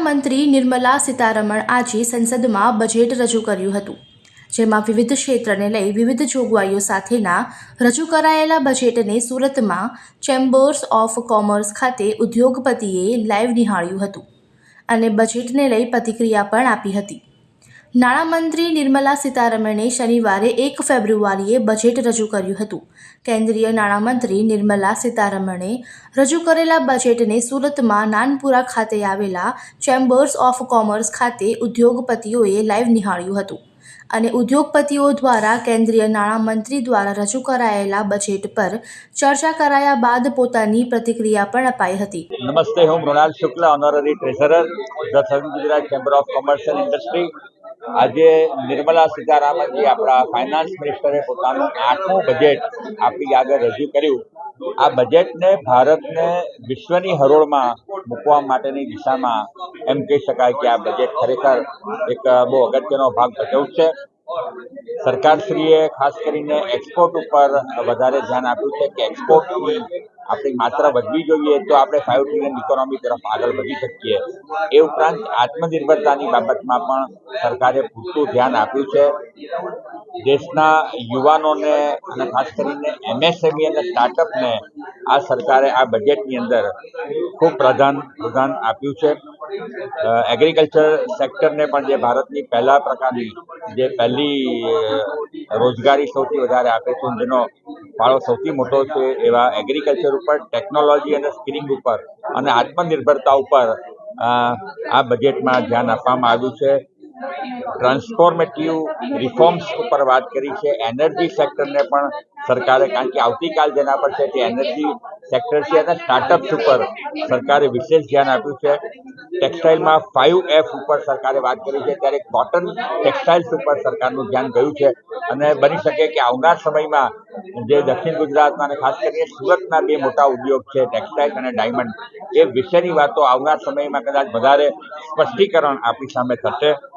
મંત્રી નિર્મલા સીતારમણ આજે સંસદમાં બજેટ રજૂ કર્યું હતું, જેમાં વિવિધ ક્ષેત્રને લઈ વિવિધ જોગવાઈઓ સાથેના રજૂ કરાયેલા બજેટને સુરતમાં ચેમ્બર્સ ઓફ કોમર્સ ખાતે ઉદ્યોગપતિએ લાઈવ નિહાળ્યું હતું અને બજેટને લઈ પ્રતિક્રિયા પણ આપી હતી. નાણામંત્રી નિર્મલા સીતારમણે શનિવારે એક ફેબ્રુઆરીએ બજેટ રજૂ કર્યું હતું. કેન્દ્રીય નાણામંત્રી નિર્મલા સીતારમણે રજૂ કરેલા બજેટને સુરતમાં નાનપુરા ખાતે આવેલા ચેમ્બર્સ ઓફ કોમર્સ ખાતે ઉદ્યોગપતિઓએ લાઈવ નિહાળ્યું હતું અને ઉદ્યોગપતિઓ દ્વારા કેન્દ્રીય નાણામંત્રી દ્વારા રજૂ કરાયેલા બજેટ પર ચર્ચા કરાયા બાદ પોતાની પ્રતિક્રિયા પણ અપાઈ હતી. નમસ્તે, હું Mrunal Shukla honorary treasurer the Sarva Gujarat chamber of commerce and industry આજે નિર્મલા સીતારામનજી આપણા ફાઇનાન્સ મિનિસ્ટરે પોતાનું આઠમું બજેટ આપણી આગળ રજૂ કર્યું. આ બજેટને ભારતને વિશ્વની હરોળમાં મૂકવા માટેની દિશામાં એમ કહી શકાય કે આ બજેટ ખરેખર એક બહુ અગત્યનો ભાગ ભજવશે સરકારશ્રીએ ખાસ કરીને એક્સપોર્ટ ઉપર વધારે ધ્યાન આપ્યું છે કે એક્સપોર્ટની આપણી માત્રા વધવી જોઈએ તો આપણે ફાઇવ ટ્રિલિયન ઇકોનોમી તરફ આગળ વધી શકીએ. એ ઉપરાંત આત્મનિર્ભરતાની બાબતમાં પણ સરકારે પૂરતું ધ્યાન આપ્યું છે. દેશના યુવાનોને અને ખાસ કરીને એમએસએમઈ અને સ્ટાર્ટઅપને આ સરકારે આ બજેટની અંદર ખૂબ પ્રધાન પ્રધાન આપ્યું છે. એગ્રીકલ્ચર સેક્ટરને પણ જે ભારતની પહેલા પ્રકારની જે પહેલી રોજગારી સૌથી વધારે આપે છે, જેનો ફાળો સૌથી મોટો છે એવા એગ્રીકલ્ચર ઉપર ટેકનોલોજી અને સ્કિલિંગ ઉપર અને આત્મનિર્ભરતા ઉપર આ બજેટમાં ધ્યાન આપવામાં આવ્યું છે. ટ્રાન્સફોર્મેટિવ રિફોર્મ્સ ઉપર વાત કરી છે. એનર્જી સેક્ટરને પણ સરકારે, કારણ કે આવતીકાલ જેના પર છે તે એનર્જી સેક્ટર છે અને સ્ટાર્ટઅપ્સ ઉપર સરકારે વિશેષ ધ્યાન આપ્યું છે. ટેક્સટાઇલમાં ફાઇવ એફ ઉપર સરકારે વાત કરી છે. ત્યારે કોટન ટેક્સટાઇલ્સ ઉપર સરકારનું ધ્યાન ગયું છે. અને બની શકે કે આવનાર સમયમાં જે દક્ષિણ ગુજરાતમાં અને ખાસ કરીને સુરતના બે મોટા ઉદ્યોગ છે ટેક્સટાઇલ અને ડાયમંડ એ વિશેની વાતો આવનાર સમયમાં કદાચ વધારે સ્પષ્ટીકરણ આપણી સામે થશે.